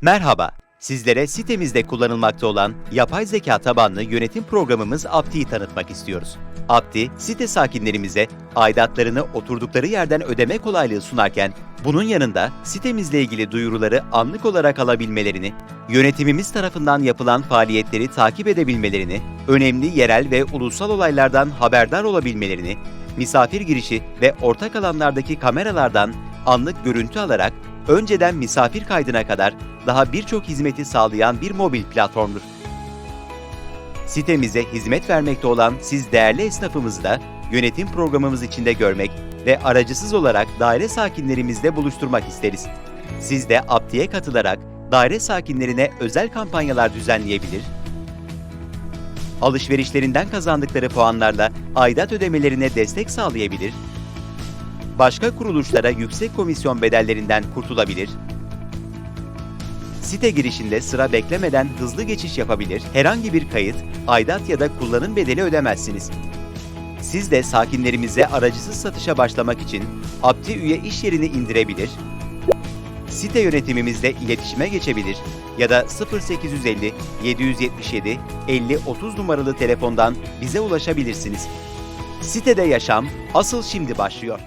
Merhaba, sizlere sitemizde kullanılmakta olan yapay zeka tabanlı yönetim programımız Apti'yi tanıtmak istiyoruz. Apti, site sakinlerimize aidatlarını oturdukları yerden ödeme kolaylığı sunarken, bunun yanında sitemizle ilgili duyuruları anlık olarak alabilmelerini, yönetimimiz tarafından yapılan faaliyetleri takip edebilmelerini, önemli yerel ve ulusal olaylardan haberdar olabilmelerini, misafir girişi ve ortak alanlardaki kameralardan anlık görüntü alarak önceden misafir kaydına kadar daha birçok hizmeti sağlayan bir mobil platformdur. Sitemize hizmet vermekte olan siz değerli esnafımızı da yönetim programımız içinde görmek ve aracısız olarak daire sakinlerimizle buluşturmak isteriz. Siz de Apti'ye katılarak daire sakinlerine özel kampanyalar düzenleyebilir, alışverişlerinden kazandıkları puanlarla aidat ödemelerine destek sağlayabilir, başka kuruluşlara yüksek komisyon bedellerinden kurtulabilir, site girişinde sıra beklemeden hızlı geçiş yapabilir, herhangi bir kayıt, aidat ya da kullanım bedeli ödemezsiniz. Siz de sakinlerimize aracısız satışa başlamak için Apti üye iş yerini indirebilir, site yönetimimizle iletişime geçebilir ya da 0850 777 50 30 numaralı telefondan bize ulaşabilirsiniz. Sitede yaşam asıl şimdi başlıyor.